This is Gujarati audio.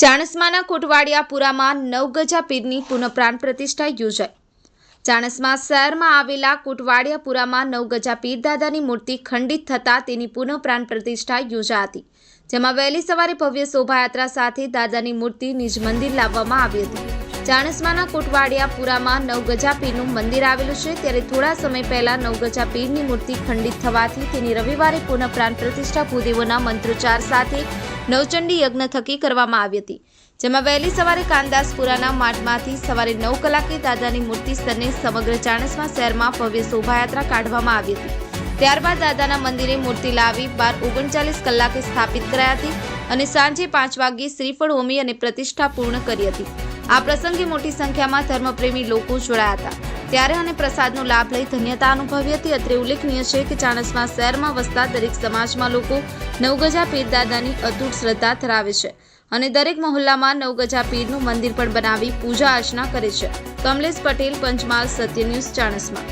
ચાણસ્માના કોટવાડિયાપુરામાં નવગજા પીરની પુનઃપ્રાણ પ્રતિષ્ઠા યોજાઈ. ચાણસમા શહેરમાં આવેલા કોટવાડિયાપુરામાં નવગજા પીર દાદાની મૂર્તિ ખંડિત થતાં તેની પુનઃપ્રાણ પ્રતિષ્ઠા યોજા હતી જેમાં વહેલી સવારે ભવ્ય શોભાયાત્રા સાથે દાદાની મૂર્તિ નિજ મંદિર લાવવામાં આવી હતી. ચાણસમાના કોટવાડિયાપુરામાં નવગજા પીરનું મંદિર આવેલું છે, ત્યારે થોડા સમય પહેલા નવગજા પીરની મૂર્તિ ખંડિત થવાથી તેની રવિવારે પુનઃપ્રાણ પ્રતિષ્ઠા ભૂદેવોના મંત્રોચ્ચાર સાથે નવચંડી યજ્ઞ થકી કરવામાં આવી હતી, જેમાં વહેલી સવારે કાનદાસપુરાના માર્ગમાંથી સવારે નવ કલાકે દાદાની મૂર્તિ સ્તરને સમગ્ર ચાણસ્મા શહેરમાં ભવ્ય શોભાયાત્રા કાઢવામાં આવી હતી. ત્યારબાદ દાદાના મંદિરે મૂર્તિ લાવી બાર ઓગણચાલીસ કલાકે સ્થાપિત કરાઈ હતી અને સાંજે પાંચ વાગ્યે શ્રીફળ હોમી અને પ્રતિષ્ઠા પૂર્ણ કરી હતી. આ પ્રસંગે મોટી સંખ્યામાં ધર્મપ્રેમી લોકો જોડાયા હતા. ત્યારે અને પ્રસાદનો લાભ લઈ ધન્યતા અનુભવી હતી. અત્રે ઉલ્લેખનીય છે કે ચાણસ્મા શહેરમાં વસતા દરેક સમાજમાં લોકો નવગજા પીર દાદાની અતૂટ શ્રદ્ધા ધરાવે છે અને દરેક મહોલ્લામાં નવગજા પીરનું મંદિર પણ બનાવી પૂજા અર્ચના કરે છે. કમલેશ પટેલ, પંચમહાલ, સત્ય ન્યૂઝ, ચાણસ્મા.